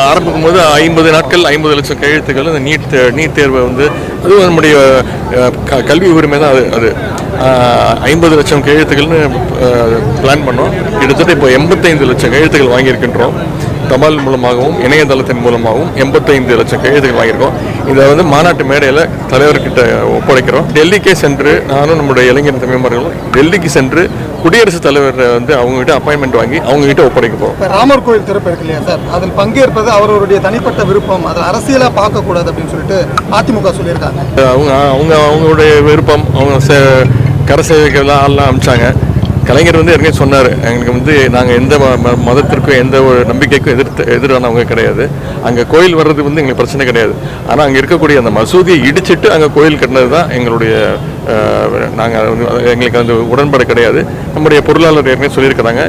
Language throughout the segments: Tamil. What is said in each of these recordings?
ஆரம்பிக்கும் போது ஐம்பது நாட்கள் ஐம்பது லட்சம் கையெழுத்துக்கள் அந்த நீட் நீட் தேர்வை வந்து அதுவும் நம்முடைய க- கல்வி உரிமை தான் அது அது. ஐம்பது லட்சம் கையெழுத்துக்கள்னு பிளான் பண்ணோம். கிட்டத்தட்ட இப்போ எண்பத்தைந்து லட்சம் கையெழுத்துக்கள் வாங்கியிருக்கின்றோம். தபால் மூலமாகவும் இணையதளத்தின் மூலமாகவும் எண்பத்தைந்து லட்சம் கையெழுத்துக்கள் வாங்கியிருக்கோம். இதை வந்து மாநாட்டு மேடையில் தலைவர்கிட்ட ஒப்படைக்கிறோம். டெல்லிக்கே சென்று நானும் நம்முடைய இளைஞர் தமிழ்மார்களும் டெல்லிக்கு சென்று குடியரசுத் தலைவர் வந்து அவங்ககிட்ட அப்பாயின்மெண்ட் வாங்கி அவங்ககிட்ட ஒப்படைக்க போகிறோம் ராமர் கோயில் திறப்பு இருக்கு இல்லையா சார்? அதில் பங்கேற்பது அவருடைய தனிப்பட்ட விருப்பம். அதில் அரசியலாக பார்க்கக்கூடாது அப்படின்னு சொல்லிட்டு அதிமுக சொல்லியிருக்காங்க. அவங்க அவங்க அவங்களுடைய விருப்பம் அவங்க கர சேவைக்கெல்லாம் ஆள்லாம் அமிச்சாங்க கலைஞர் வந்து ஏற்கனவே சொன்னார் எங்களுக்கு வந்து நாங்கள் எந்த மதத்திற்கும் எந்த ஒரு நம்பிக்கைக்கும் எதிர்த்து எதிரானவங்க கிடையாது. அங்கே கோயில் வர்றது வந்து எங்களுக்கு பிரச்சனை கிடையாது. ஆனால் அங்கே இருக்கக்கூடிய அந்த மசூதியை இடிச்சிட்டு அங்கே கோயில் கட்டினது தான் எங்களுடைய நாங்கள் வந்து எங்களுக்கு அந்த உடன்பாடு கிடையாது. நம்முடைய பொருளாளர் ஏற்கனவே சொல்லியிருக்கிறாங்க.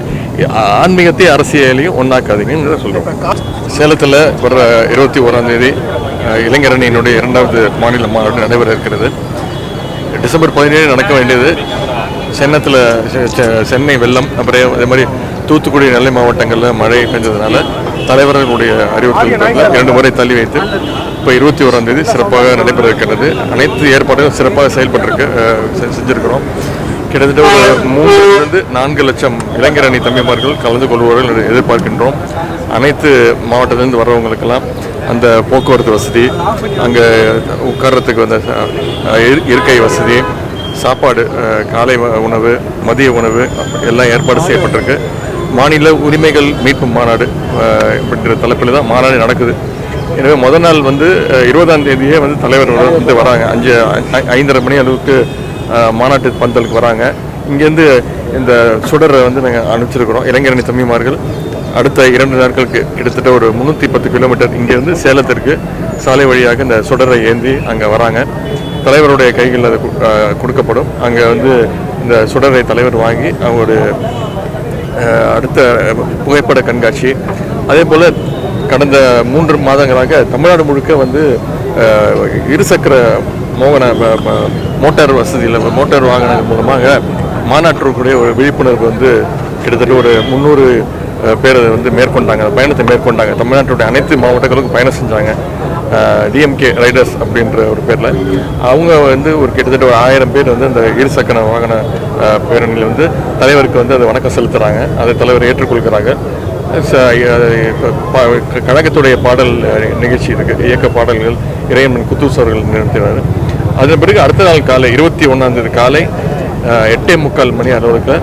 ஆன்மீகத்தை அரசியலையும் ஒன்றாக்காதீங்கன்னு சொல்கிறோம் சேலத்தில் வர்ற இருபத்தி ஓராம் தேதி அஹ், இளைஞரணியினுடைய இரண்டாவது மாநில மாநாடு நடைபெற இருக்கிறது. டிசம்பர் பதினேழு நடக்க வேண்டியது. சென்னத்தில் சென்னை வெள்ளம் அப்புறம் அதே மாதிரி தூத்துக்குடி நெல்லை மாவட்டங்களில் மழை பெஞ்சதுனால தலைவர்களுடைய அறிவுறுத்தல் இரண்டு முறை தள்ளி வைத்து இப்போ இருபத்தி ஓராம் தேதி சிறப்பாக நடைபெற இருக்கிறது அனைத்து ஏற்பாடுகளும் சிறப்பாக செயல்பட்டிருக்கு செஞ்சுருக்கிறோம். கிட்டத்தட்ட ஒரு மூன்றிலிருந்து நான்கு லட்சம் இளைஞர் அணி தம்பிமார்கள் கலந்து கொள்வார்கள் எதிர்பார்க்கின்றோம். அனைத்து மாவட்டத்திலிருந்து வர்றவங்களுக்கெல்லாம் அந்த போக்குவரத்து வசதி அங்கே உட்கார்றதுக்கு அந்த இரு- இருக்கை வசதி சாப்பாடு காலை உணவு மதிய உணவு எல்லாம் ஏற்பாடு செய்யப்பட்டிருக்கு. மாநில உரிமைகள் மீட்பு மாநாடு அப்படின்ற தலைப்பில் தான் மாநாடு நடக்குது. எனவே முதல் நாள் வந்து இருபதாம் தேதியே வந்து தலைவர் வந்து வராங்க. அஞ்சு ஐந்தரை மணி அளவுக்கு மாநாட்டு பந்தலுக்கு வராங்க. இங்கேருந்து இந்த சுடரை வந்து நாங்கள் அனுப்பிச்சிருக்கிறோம். இளைஞரணி தம்பிமார்கள் அடுத்த இரண்டு நாட்களுக்கு கிட்டத்தட்ட ஒரு முந்நூற்றி பத்து கிலோமீட்டர் இங்கேருந்து சேலத்திற்கு சாலை வழியாக இந்த சுடரை ஏந்தி அங்கே வராங்க. தலைவருடைய கைகளில் அது கொடுக்கப்படும். அங்கே வந்து இந்த சுடரை தலைவர் வாங்கி அவங்களுடைய அடுத்த புகைப்பட கண்காட்சி. அதே போல் கடந்த மூன்று மாதங்களாக தமிழ்நாடு முழுக்க வந்து இருசக்கர மோகன மோட்டார் வசதியில் மோட்டார் வாகனங்கள் மூலமாக மாநாட்டிற்குரிய ஒரு விழிப்புணர்வு வந்து கிட்டத்தட்ட ஒரு முந்நூறு பேர் வந்து மேற்கொண்டாங்க. பயணத்தை மேற்கொண்டாங்க. தமிழ்நாட்டுடைய அனைத்து மாவட்டங்களுக்கும் பயணம் செஞ்சாங்க. டிஎம்கே ரைடர்ஸ் அப்படின்ற ஒரு பேரில். அவங்க வந்து ஒரு கிட்டத்தட்ட ஒரு ஆயிரம் பேர் வந்து அந்த இருசக்கர வாகன பேரணியில் வந்து தலைவருக்கு வந்து அதை வணக்கம் செலுத்துகிறாங்க அதை தலைவர் ஏற்றுக்கொள்கிறாங்க Uh, கழகத்துடைய பாடல் நிகழ்ச்சி இருக்குது இயக்க பாடல்கள் இறையம்மன் குத்தூஸ் அவர்கள் நிறுத்தினார். அதன் பிறகு அடுத்த நாள் காலை இருபத்தி ஒன்றாம் தேதி காலை எட்டே முக்கால் மணி அளவுக்கு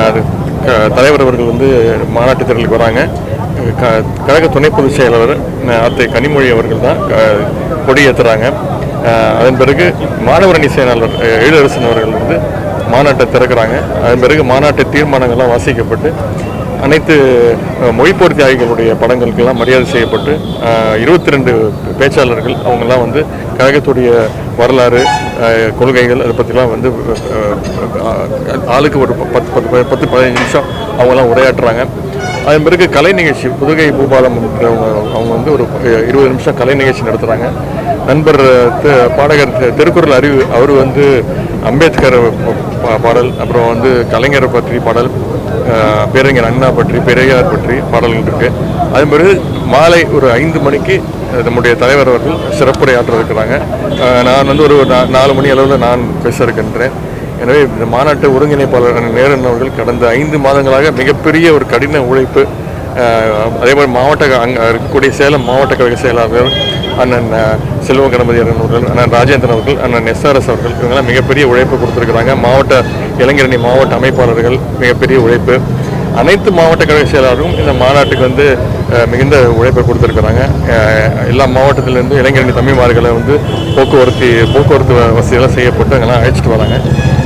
அது க- தலைவர் அவர்கள் வந்து மாநாட்டு திரளுக்கு வராங்க. க கழக துணை பொதுச் செயலாளர் அத்தை கனிமொழி அவர்கள் தான் க- கொடி ஏற்றுறாங்க அதன் பிறகு மாணவரணி செயலாளர் அஹ், எழிலரசன் அவர்கள் வந்து மாநாட்டை திறக்கிறாங்க. அதன் பிறகு மாநாட்டு தீர்மானங்கள்லாம் வாசிக்கப்பட்டு அனைத்து மொழிப்போர் தியாகிகளுடைய படங்களுக்கெல்லாம் மரியாதை செய்யப்பட்டு இருபத்தி ரெண்டு பேச்சாளர்கள் அவங்கெல்லாம் வந்து கழகத்துடைய வரலாறு கொள்கைகள் அதை பற்றிலாம் வந்து ஆளுக்கு ஒரு பத்து பத்து பத்து பதினஞ்சு நிமிஷம் அவங்கெல்லாம் உரையாற்றுறாங்க. அதன் பிறகு கலை நிகழ்ச்சி புதுகை பூபாலம் அவங்க அவங்க வந்து ஒரு இருபது நிமிஷம் கலை நிகழ்ச்சி நடத்துகிறாங்க நண்பர் பாடகர் திருக்குறள் அறிவு அவர் வந்து அம்பேத்கர் பா- பாடல் அப்புறம் வந்து கலைஞரை பற்றி பாடல் பேரறிஞர் அண்ணா பற்றி பெரியார் பற்றி பாடல்கள் இருக்கு. அதே மாதிரி மாலை ஒரு ஐந்து மணிக்கு நம்முடைய தலைவர் அவர்கள் சிறப்புரையாற்ற இருக்கிறாங்க நான் வந்து ஒரு நா- நாலு மணி அளவில் நான் பேச இருக்கின்றேன். எனவே இந்த மாநாட்டு ஒருங்கிணைப்பாளர் அண்ணன் நேரன் அவர்கள் கடந்த ஐந்து மாதங்களாக மிகப்பெரிய ஒரு கடின உழைப்பு அதே மாதிரி மாவட்ட அங்கே இருக்கக்கூடிய சேலம் மாவட்ட கழக செயலாளர் அண்ணன் செல்வம் செல்வ கணபதி அவர்கள் அண்ணன் ராஜேந்திரன் அவர்கள் அண்ணன் எஸ்ஆர்எஸ் அவர்கள் இவங்கெல்லாம் மிகப்பெரிய உழைப்பு கொடுத்துருக்குறாங்க. மாவட்ட இளைஞரணி மாவட்ட அமைப்பாளர்கள் மிகப்பெரிய உழைப்பு. அனைத்து மாவட்ட கழக செயலாளரும் இந்த மாநாட்டுக்கு வந்து மிகுந்த உழைப்பை கொடுத்துருக்குறாங்க. எல்லா மாவட்டத்திலேருந்து இளைஞரணி தமிழ்மார்களை வந்து போக்குவரத்து போக்குவரத்து வ- வசதியெல்லாம் செய்யப்பட்டு அங்கெல்லாம் அழைச்சிட்டு வராங்க.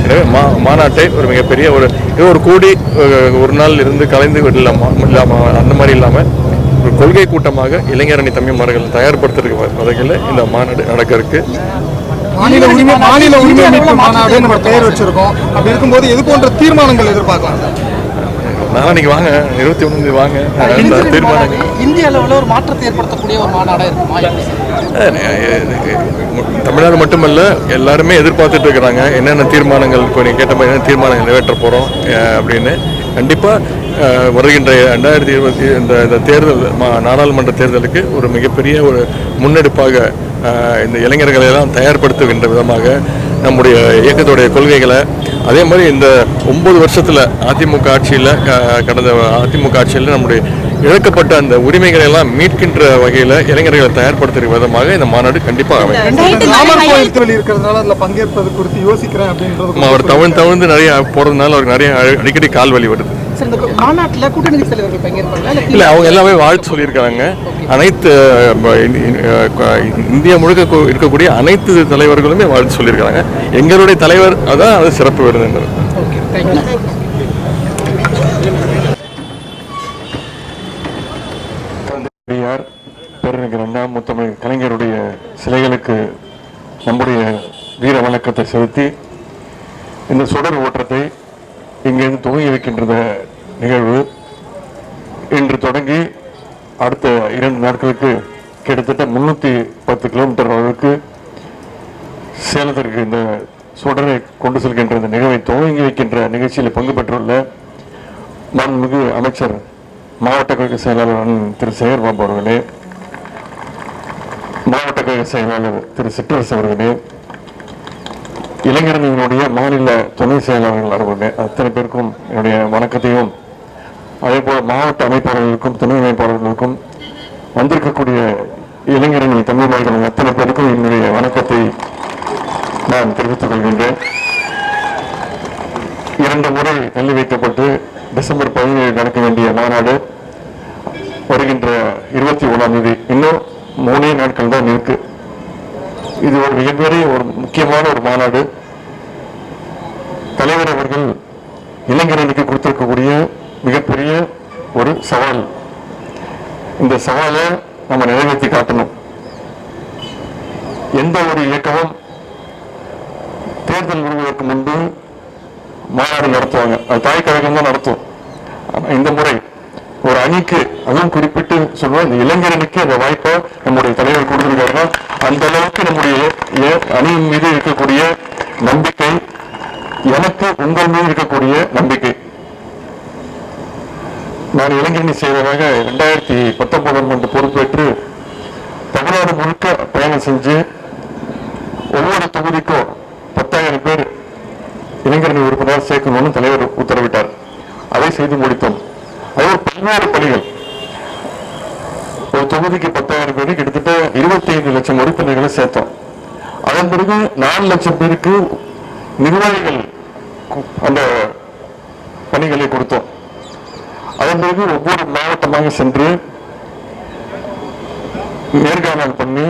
எனவே மா மாநாட்டை ஒரு மிகப்பெரிய ஒரு இது ஒரு கூடி ஒரு நாள் இருந்து கலைந்து இல்லாமல் இல்லாமல் அந்த மாதிரி இல்லாமல் ஒரு கொள்கை கூட்டமாக இளைஞரணி தம்பிமார்கள் தயார்படுத்துறதுக்கு வகையில் இந்த மாநாடு நடக்க இருக்கு மாநில உரிமை மாநில உரிமை மாநாடு நம்ம பெயர் வச்சிருக்கோம். அப்படி இருக்கும்போது எது போன்ற தீர்மானங்கள் எதிர்பார்க்கலாம்? நாளைக்கு வாங்க இருபத்தி ஒன்று வாங்க. தீர்மானங்கள் இந்திய அளவில் ஒரு மாற்றத்தை ஏற்படுத்தக்கூடிய ஒரு மாநாடாக இருக்குமா? தமிழ்நாடு மட்டுமல்ல எல்லாருமே எதிர்பார்த்துட்டு இருக்கிறாங்க. என்னென்ன தீர்மானங்கள் இப்போ நீங்கள் கேட்ட மாதிரி என்ன தீர்மானங்கள் நிறைவேற்ற போகிறோம் அப்படின்னு. கண்டிப்பாக வருகின்ற ரெண்டாயிரத்தி இருபத்தி இந்த இந்த தேர்தல் மா- நாடாளுமன்ற தேர்தலுக்கு ஒரு மிகப்பெரிய ஒரு முன்னெடுப்பாக இந்த இளைஞர்களை எல்லாம் தயார்படுத்துகின்ற விதமாக நம்முடைய இயக்கத்துடைய கொள்கைகளை அதே மாதிரி இந்த ஒன்பது வருஷத்தில் அதிமுக ஆட்சியில் கடந்த அதிமுக ஆட்சியில் நம்முடைய இழக்கப்பட்ட அந்த உரிமைகளை எல்லாம் மீட்கின்ற வகையில் இளைஞர்களை தயார்படுத்துகிற விதமாக இந்த மாநாடு கண்டிப்பாக அமையும். பங்கேற்பது குறித்து யோசிக்கிறேன் அவர் தவழ்ந்து தவழ்ந்து நிறைய போகிறதுனால அவருக்கு நிறைய அடிக்கடி கால் வலி வருது. இல்லை இல்லை அவங்க எல்லாமே வாழ்த்து சொல்லியிருக்காங்க. அனைத்து இந்தியா முழுக்க இருக்கக்கூடிய அனைத்து தலைவர்களுமே வாழ்த்து சொல்லியிருக்காங்க. எங்களுடைய தலைவர் அதான் அது சிறப்பு விருதுங்கிறது. பெரியார் பேரறிஞர் அண்ணா முத்தமிழ் கலைஞருடைய சிலைகளுக்கு நம்முடைய வீர வணக்கத்தை செலுத்தி இந்த சுடர் ஓட்டத்தை இங்கிருந்து துவங்கி வைக்கின்ற நிகழ்வு இன்று தொடங்கி அடுத்த இரண்டு நாட்களுக்கு கிட்டத்தட்ட முன்னூற்றி பத்து கிலோமீட்டர் அளவுக்கு சேலத்திற்கு இந்த சுடரை கொண்டு செல்கின்ற இந்த நிகழ்வை துவங்கி வைக்கின்ற நிகழ்ச்சியில் பங்கு பெற்றுள்ள மாண்புமிகு அமைச்சர் மாவட்ட கழக செயலாளர் திரு சேகர்பாபு அவர்களே மாவட்ட கழக செயலாளர் திரு சிற்றரசு அவர்களே இளைஞரணியினுடைய மாநில துணை செயலாளர்கள் அவர்களே அத்தனை பேருக்கும் என்னுடைய வணக்கத்தையும் மாவட்ட அமைப்பாளர்களுக்கும் துணை அமைப்பாளர்களுக்கும் வந்திருக்கக்கூடிய இளைஞரணி தமிழ்மார்கள் அத்தனை பேருக்கும் என்னுடைய வணக்கத்தை நான் தெரிவித்துக் கொள்கின்றேன். இரண்டு முறை தள்ளி வைக்கப்பட்டு டிசம்பர் பதினேழு நடக்க வேண்டிய மாநாடு வருகின்ற இருபத்தி ஒன்றாம் தேதி. இன்னும் மூணே நாட்கள் தான் இருக்கு. இது ஒரு மிகப்பெரிய ஒரு முக்கியமான ஒரு மாநாடு. தலைவர் அவர்கள் இளைஞரணிக்கு கொடுத்திருக்கக்கூடிய மிகப்பெரிய ஒரு சவால். இந்த சவாலை நம்ம நிறைவேற்றி காட்டணும். எந்த ஒரு இயக்கமும் தேர்தல் வருவதற்கு முன்பு மாநாடு நடத்துவாங்க. அது தாய் கழகம் தான் நடத்தும். இந்த முறை ஒரு அணிக்கு அதுவும் குறிப்பிட்டு சொல்லுவோம் இந்த இளைஞரணிக்கு அந்த வாய்ப்பை நம்முடைய தலைவர் கொடுத்துருக்காருன்னா அந்த அளவுக்கு நம்முடைய ஏ- அணியின் மீது இருக்கக்கூடிய நம்பிக்கை எனக்கு உங்கள் மீது இருக்கக்கூடிய நம்பிக்கை. நான் இளைஞரணி செயலராக ரெண்டாயிரத்தி பத்தொன்பதாம் ஆண்டு பொறுப்பேற்று தமிழ்நாடு முழுக்க பயணம் செஞ்சு ஒவ்வொரு தொகுதிக்கும் பத்தாயிரம் பேர் இளைஞரணி உறுப்பினர் சேர்க்கணும்னு தலைவர் உத்தரவிட்டார். அதை செய்து முடித்தோம். அதே பல்வேறு பணிகள். ஒரு தொகுதிக்கு பத்தாயிரம் பேர் கிட்டத்தட்ட இருபத்தி ஐந்து லட்சம் உறுப்பினர்களை சேர்த்தோம். அதன் பிறகு நாலு லட்சம் பேருக்கு நிர்வாகிகள் அந்த பணிகளை கொடுத்தோம். அதன் பிறகு ஒவ்வொரு மாவட்டமாக சென்று நேர்காணல் பண்ணி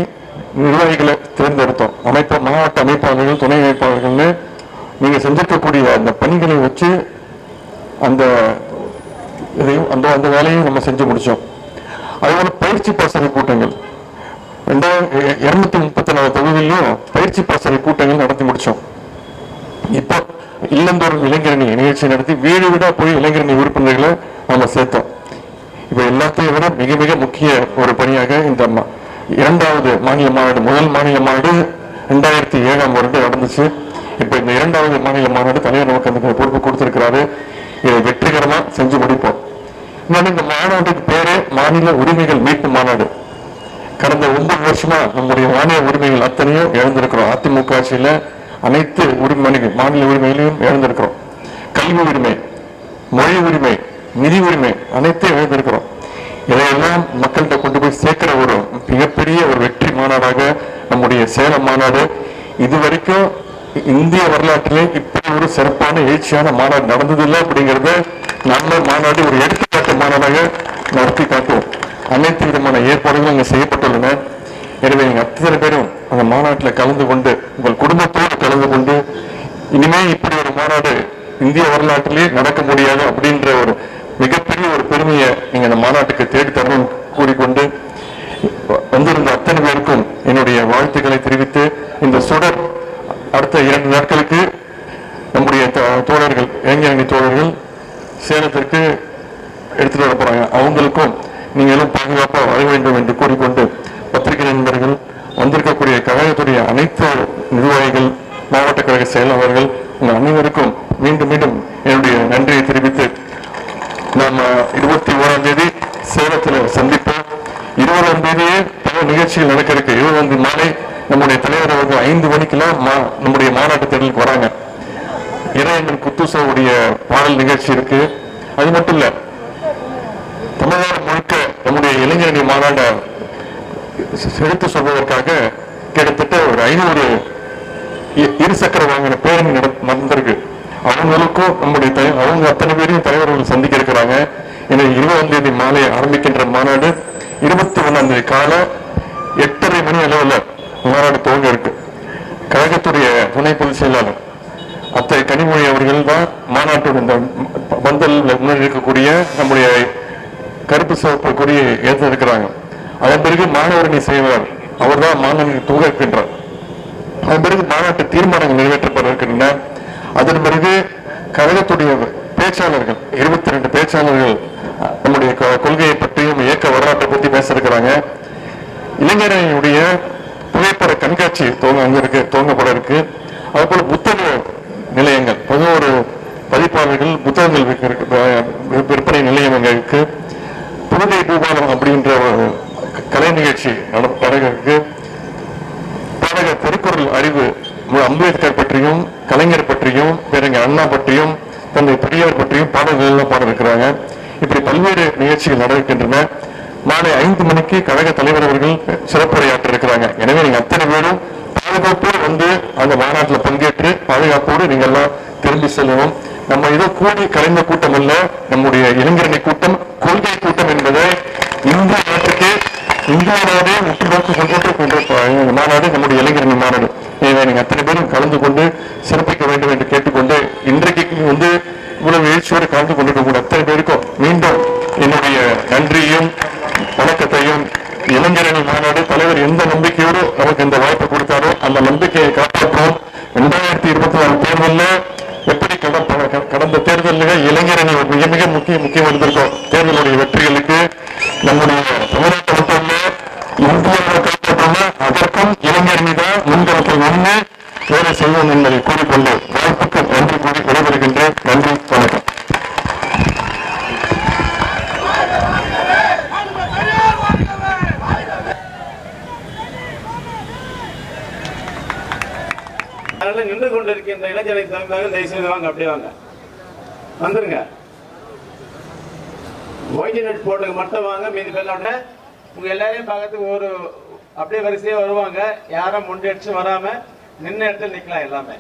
நிர்வாகிகளை தேர்ந்தெடுத்தோம். அமைப்பு மாவட்ட அமைப்பாளர்கள் துணை அமைப்பாளர்கள்னு நீங்க செஞ்சிருக்கக்கூடிய அந்த பணிகளை வச்சு அந்த இதையும் அந்த அந்த வேலையும் நம்ம செஞ்சு முடிச்சோம். அதேபோல பயிற்சி பாசறை கூட்டங்கள். ரெண்டாயிரம் இருநூத்தி முப்பத்தி நாலு தொகுதியிலும் பயிற்சி பாசறை கூட்டங்கள் நடத்தி முடிச்சோம். இப்போ இல்லந்தோறும் இளைஞரணி நிகழ்ச்சி நடத்தி வீடு வீடா போய் இளைஞரணி உறுப்பினர்களை நம்ம சேர்த்தோம். இப்போ எல்லாத்தையும் விட மிக மிக முக்கிய ஒரு பணியாக இந்த இரண்டாவது மாநில மாநாடு முதல் மாநில மாநாடு ரெண்டாயிரத்தி ஏழாம் வருடம் நடந்துச்சு. இப்போ இந்த இரண்டாவது மாநில மாநாடு தலைவர் நமக்கு அந்த பொறுப்பு கொடுத்துருக்கிறாரு. இதை வெற்றிகரமாக செஞ்சு முடிப்போம். இன்னொன்று இந்த மாநாட்டுக்கு பேரே மாநில உரிமைகள் மீட்பு மாநாடு. கடந்த ஒன்பது வருஷமா நம்முடைய மாநில உரிமைகள் அத்தனையும் இழந்திருக்கிறோம். அதிமுக ஆட்சியில அனைத்து உரிமை மாநில உரிமைகளையும் இழந்திருக்கிறோம். கல்வி உரிமை மொழி உரிமை நிதி உரிமை அனைத்தையும் இழந்திருக்கிறோம். இதையெல்லாம் மக்கள்கிட்ட கொண்டு போய் சேர்க்கிற ஒரு மிகப்பெரிய ஒரு வெற்றி மாநாடாக நம்முடைய சேலம் மாநாடு இதுவரைக்கும் இந்திய வரலாற்றிலே இப்படி ஒரு சிறப்பான எழுச்சியான மாநாடு நடந்ததில்லை அப்படிங்கறத நம்ம மாநாடு ஒரு எடுத்துக்காட்டு மாநாடாக நடத்தி காட்டுவோம். அனைத்து விதமான ஏற்பாடுகளும் இங்கே செய்யப்பட்டுள்ளன. எனவே நீங்கள் அத்தனை பேரும் அந்த மாநாட்டில் கலந்து கொண்டு உங்கள் குடும்பத்தோடு கலந்து கொண்டு இனிமே இப்படி ஒரு மாநாடு இந்திய வரலாற்றிலே நடக்க முடியாது அப்படின்ற ஒரு மிகப்பெரிய ஒரு பெருமையை நீங்க இந்த மாநாட்டுக்கு தேடி தரணும் கூறிக்கொண்டு வந்திருந்த அத்தனை பேருக்கும் என்னுடைய வாழ்த்துக்களை தெரிவித்து இந்த சுடர் அடுத்த இரண்டு நாட்களுக்கு நம்முடைய தோ- தோழர்கள் இளைஞரணி தோழர்கள் சேலத்திற்கு எடுத்துட்டு வர போறாங்க. அவங்களுக்கும் நீங்களும் பாதுகாப்பாக வர வேண்டும் என்று கூறிக்கொண்டு பத்திரிகை நண்பர்கள் வந்திருக்கக்கூடிய கழகத்துடைய அனைத்து நிர்வாகிகள் மாவட்ட கழக செயலாளர்கள் உங்கள் அனைவருக்கும் மீண்டும் மீண்டும் என்னுடைய நன்றியை தெரிவித்து நிகழ்ச்சிகள் நடக்க இருக்கு இருபது மாலை நம்முடைய தலைவர் அவர்கள் ஐந்து மணிக்கெல்லாம் நம்முடைய மாநாட்டு தேர்தலுக்கு வராங்க. இறையங்கன் குத்துசாவுடைய பாடல் நிகழ்ச்சி இருக்கு. அது மட்டும் இல்ல தமிழ்நாடு முழுக்க நம்முடைய இளைஞரணி மாநாட எடுத்து சொல்வதற்காக கிட்டத்தட்ட ஒரு ஐநூறு இருசக்கர வாங்கின பேரணி நடந்திருக்கு. அவங்களுக்கும் நம்முடைய அவங்க அத்தனை பேரையும் தலைவர்கள் சந்திக்க இருக்கிறாங்க. எனவே இருபதாம் தேதி மாலை ஆரம்பிக்கின்ற மாநாடு இருபத்தி ஒன்றாம் தேதி காலை எட்டரை மணி அளவில் மாநாடு துவங்க இருக்கு. கழகத்துடைய துணை பொதுச் செயலாளர் அத்தை கனிமொழி அவர்கள் தான் மாநாட்டோட இந்த பந்தல் முன்னாடி இருக்கக்கூடிய நம்முடைய கருப்பு சிவப்பு கொடியை ஏற்றிருக்கிறாங்க. அதன் பிறகு மாணவரணி செய்வார் அவர் தான் மாணவனை துவக்கின்றார் அதன் பிறகு மாநாட்டு தீர்மானங்கள் நிறைவேற்றப்பட இருக்கின்றன அதன் பிறகு கழகத்துடைய பேச்சாளர்கள் இருபத்தி ரெண்டு பேச்சாளர்கள் நம்முடைய கொள்கையை பற்றியும் இயக்க வரலாற்றை பற்றி பேச இருக்கிறாங்க இளைஞரையுடைய புகைப்பட கண்காட்சி துவங்க அங்கே இருக்கு துவங்கப்பட இருக்கு. அதுபோல புத்தக நிலையங்கள் பதினோரு பதிப்பாளர்கள் புத்தகங்கள் விற்க விற்பனை நிலையம் அங்கே இருக்கு. புதுகை பூபாலம் அப்படின்ற ஒரு கலை நிகழ்ச்சி நட- நடக்க இருக்கு. திருக்குறள் அறிவு அம்பேத்கர் பற்றியும் கலைஞர் பற்றியும் பேரங்க அண்ணா பற்றியும் தந்தை பெரியார் பற்றியும் பாடல்கள் எல்லாம் பாட இருக்கிறாங்க இப்படி பல்வேறு நிகழ்ச்சிகள் நடக்கின்றன. மாலை ஐந்து மணிக்கு கழக தலைவர் அவர்கள் சிறப்புரையாற்ற இருக்கிறாங்க எனவே நீங்க அத்தனை பேரும் பாதுகாப்போடு வந்து அந்த மாநாட்டில் பங்கேற்று பாதுகாப்போடு நீங்க எல்லாம் திரும்பி செல்லணும். நம்ம ஏதோ கூடி கலைந்த கூட்டம் அல்ல நம்முடைய இளைஞரணி கூட்டம் கொள்கை கூட்டம் என்பதை இந்திய நாட்டுக்கு இந்திய நாடே முக்கியமாக கொண்டு மாநாடு நம்முடைய இளைஞரணி மாநாடு. எனவே நீங்க அத்தனை பேரும் கலந்து கொண்டு சிறப்பு வேண்டும் என்று கேட்டுக்கொண்டு இன்றைக்கு வந்து இவ்வளவு எழுச்சியோடு கலந்து கொண்டிருக்கக்கூடிய அத்தனை பேருக்கும் மீண்டும் என்னுடைய நன்றியையும் வணக்கத்தையும் இளைஞரணி மாநாடு தலைவர் எந்த நம்பிக்கையோடு நமக்கு இந்த வாய்ப்பு கொடுத்தாரோ அந்த நம்பிக்கையை காப்பாற்றுவோம் இரண்டாயிரத்தி இருபத்தி நாலு தேர்தலில் எப்படி கடந்த கடந்த தேர்தலில் இளைஞரணி ஒரு மிக மிக முக்கிய முக்கியம் இருந்திருக்கும் தேர்தலுடைய வெற்றிகளுக்கு நம்முடைய தமிழ்நாட்டை மட்டும் இல்ல இந்தியாவை காப்பாற்றல அதற்கும் இளைஞரணி தான் முன்களத்தில் நின்று வேலை செய்வோம் என்பதை கூறிக்கொண்டு வாய்ப்புக்கு நன்றி கூறி விடைபெறுகின்றேன். நன்றி வணக்கம். நின்று கொண்டிருக்கின்ற இளைஞரை தகுந்தாங்க தயவு வாங்க அப்படியே வாங்க. வந்துருங்க. ஒயிட் நெட் போட்டுக்கு மட்டும் வாங்க மீதி பேர்ல உங்க எல்லாரையும் பார்க்கறதுக்கு ஒரு அப்படியே வரிசையா வருவாங்க. யாரும் முண்டடிச்சு வராம நின்ன இடத்துல நிக்கலாம் எல்லாமே.